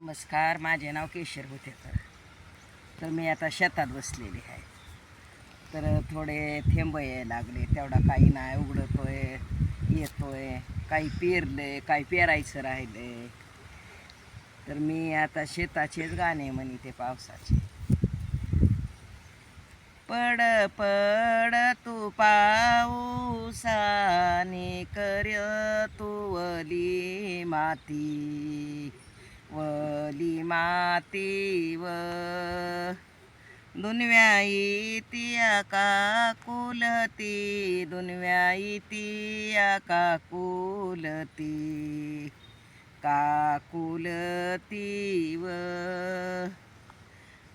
नमस्कार माझे नाव केशर होते तर मी आता शेतात बसलेली आहे. तर थोडे थेंब यायला लागले तेवढा काही नाही उघडतोय येतोय काही पेरले काही पेरायचं राहिले. तर मी आता शेताचेच गाणे म्हणते पावसाचे. पड पड तू पाऊसाने कर तू वली माती. वली माती व दुनव्याई तिया का कुलती. दुनव्याई तिया का कुलती. का कुलती व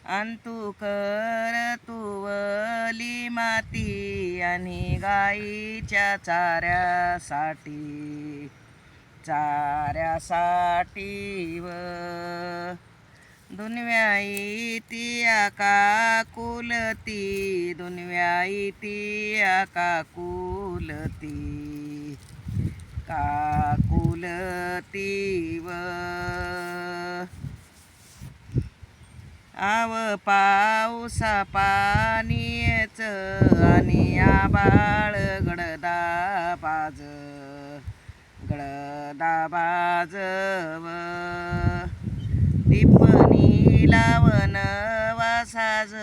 अंतु कर तुवली माती आणि गाईच्या चाऱ्यासाठी. चाऱ्यासाठी व दुनव्याई तिया का कुलती. दुनव्याई तिया का कुलती. का कुलती व आव पाऊसा पाणीच आणि आबा गडदा बाजव. टिपणी लावन वासाज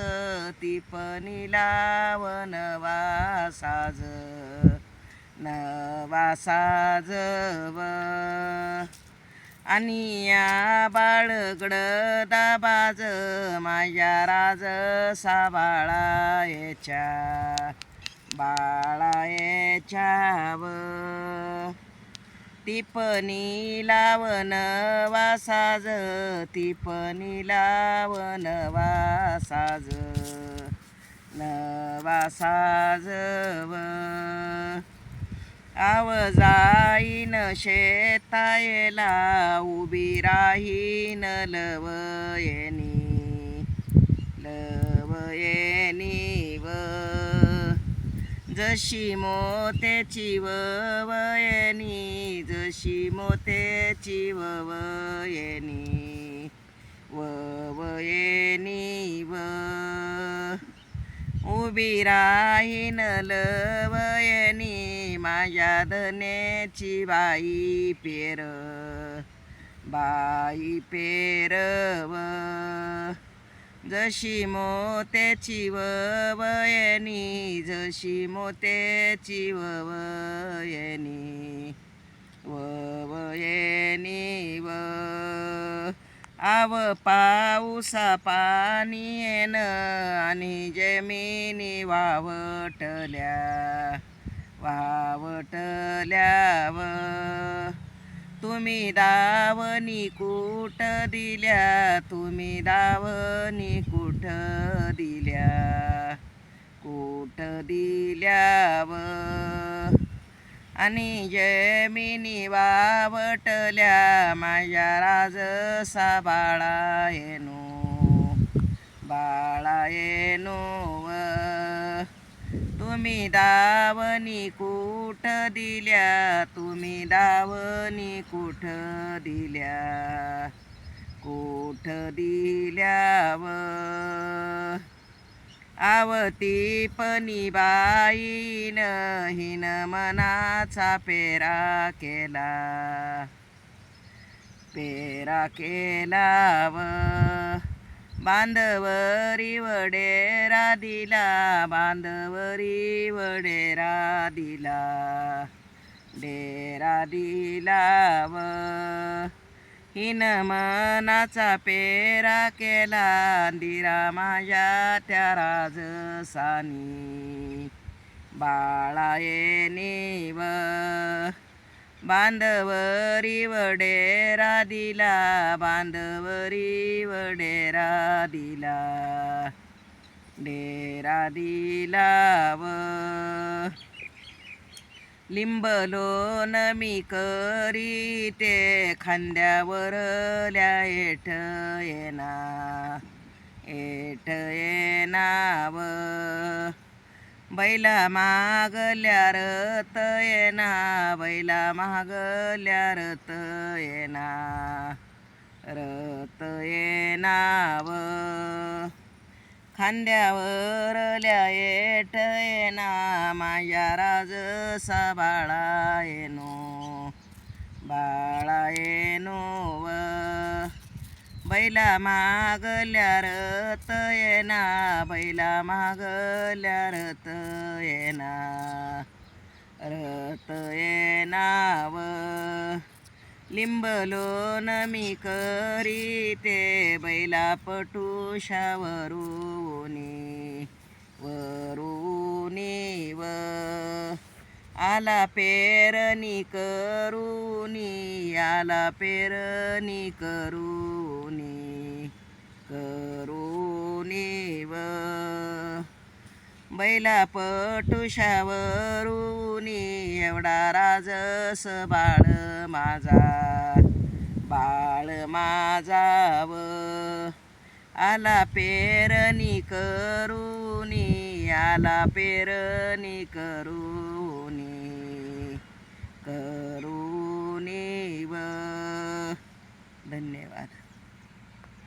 टिपणी लावन वासाज नवा साजव आणि या बाळगड दाबाज माझ्या राज साबाळायच्या व. टिपणी लावन वासाज टिपणी लावन वासाज नवा साजव. आव जाईन शेतायला उभी राहीन लवयनी. जशी मोत्याची वयनी जशी मोत्याची वयनी वयनी व. उभी राहीन लवयनी माझ्या धन्याची बाई पेर बाई पेरव जशी मोत्याची वयनी जशी मोत्याची वयनी वयनी व आव पाऊसा पाणी येन आणि जमिनी वावटल्या वावटल्याव तुम्ही दावनी कुठ दिल्या? तुम्ही दावनी कुठ दिल्या? कुठ दिल्याव? आणि जमिनी वावटल्या माझ्या राजसा बाळा येनो बाळा येनो तुम्ही दावणी कुठ दिल्या? तुम्ही दावणी कुठ दिल्या? कुठ दिल्याव? आवती पणी बाईन हिन मनाचा पेरा केला. पेरा केलाव. बांधवरी वडेरा दिला बांधवरी वडेरा दिला डेरा व हिन मनाचा पेरा केला दिरा माझ्या त्या राजसानी बाळा व बांधवरी वडेरा दिला बांधवरी वडेरा दिला डेरा व लिंबलोन मी करी ते खांद्यावर एठ येना एठ येनाव बैला मागल्या रत येना बैला मागल्या रत येना रत येनाव खांद्यावर येट येना माझ्या राजसा बाळा येनो बाळा येनो व बैला मागल्या रत येना बैला मागल्या रत येना रत येनाव लिंबलोन मी करी ते बैला पटुशावरूनी वरूनी व आला पेरणी करूनी आला पेरणी करूनी करूनी व. बैला पटुशावरूनी एवढा राजस बाळ माझा बाळ माझा व. आला पेरणी करूनी आला पेरणी करू